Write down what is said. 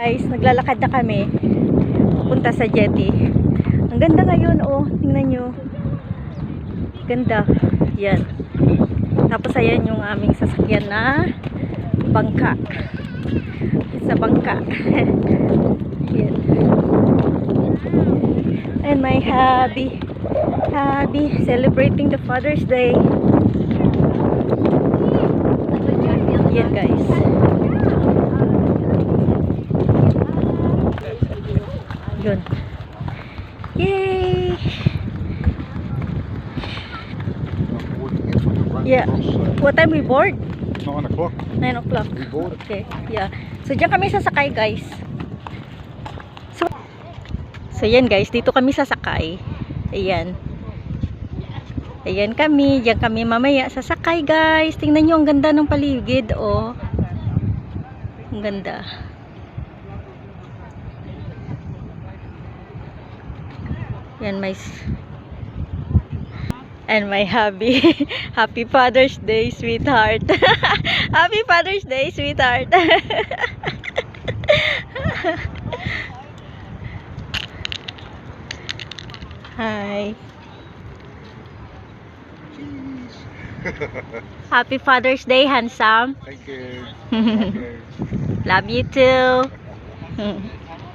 Guys, naglalakad na kami. Punta sa jetty. Ang ganda ngayon, oh. Tingnan nyo. Ganda. Yan. Tapos ayan yung aming sasakyan na bangka. Sa bangka. Yan. And my hubby. Hubby celebrating the Father's Day. Yan guys. Yun. Yay! Yeah. What time we board? Nine o'clock. 9 o'clock. We board. Okay, yeah. So, diyan kami sasakay, guys. So, so yan, guys. Dito kami sasakay. Ayan. Ayan kami. Diyan kami mamaya sasakay, guys. Tingnan nyo, ang ganda ng paligid, oh. Ang ganda. Yan, my... And my hubby. Happy Father's Day, sweetheart. Happy Father's Day, sweetheart. Hi. Happy Father's Day, handsome. Thank you. Okay. Love you too.